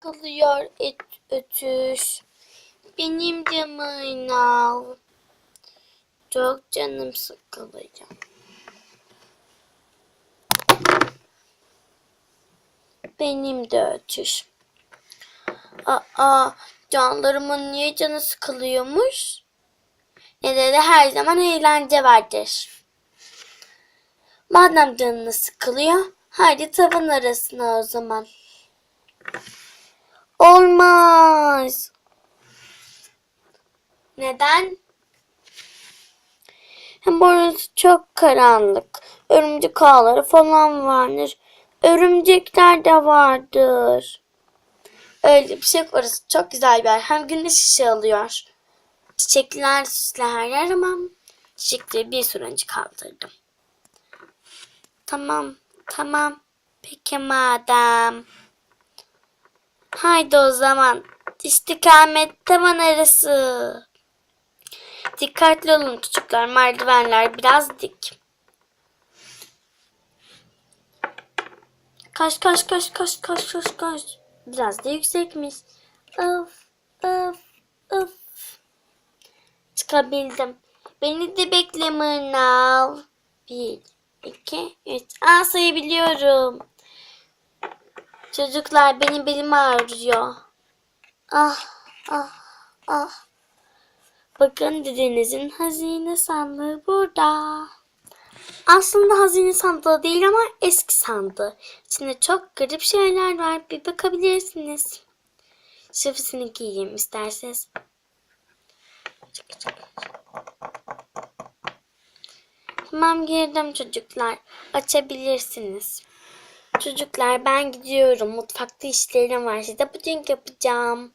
sıkılıyor et, ötüş. Benim de mıynav. Çok canım sıkılıyor. Benim de ötüş. Aa, canlarımın niye canı sıkılıyormuş? Nedeni her zaman eğlence vardır. Madem canını sıkılıyor, haydi tavan arasına o zaman. Olmaz. Neden? Hem orası çok karanlık. Örümcek ağları falan vardır. Örümcekler de vardır. Öyle bir şey. Orası çok güzel bir yer. Hem güneş ışığı alıyor. Çiçekler süslü her yer ama çiçekleri bir süre önce kaldırdım. Tamam, tamam. Peki madem. Haydi o zaman. İstikamet tavan arası. Dikkatli olun çocuklar. Merdivenler biraz dik. Kaç kaç kaç kaç kaç kaç kaç. Biraz da yüksekmiş. Of of of. Çıkabildim. Beni de bekle Mırnav. Bir, iki, üç. Aa sayabiliyorum. Çocuklar benim belim ağrıyor. Ah ah ah. Bakın dedenizin hazine sandığı burada. Aslında hazine sandığı değil ama eski sandığı. İçinde çok garip şeyler var. Bir bakabilirsiniz. Şifresini giyeyim isterseniz. Tamam girdim çocuklar. Açabilirsiniz. Çocuklar ben gidiyorum. Mutfakta işlerim var. Size puding yapacağım.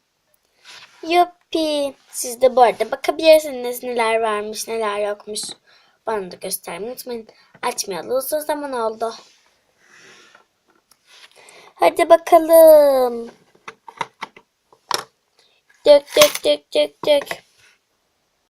Yuppi. Siz de bu arada bakabilirsiniz neler varmış neler yokmuş. Bana da göstermeyi unutmayın. Açmayalı uzun zaman oldu. Hadi bakalım. Dök dök dök dök dök.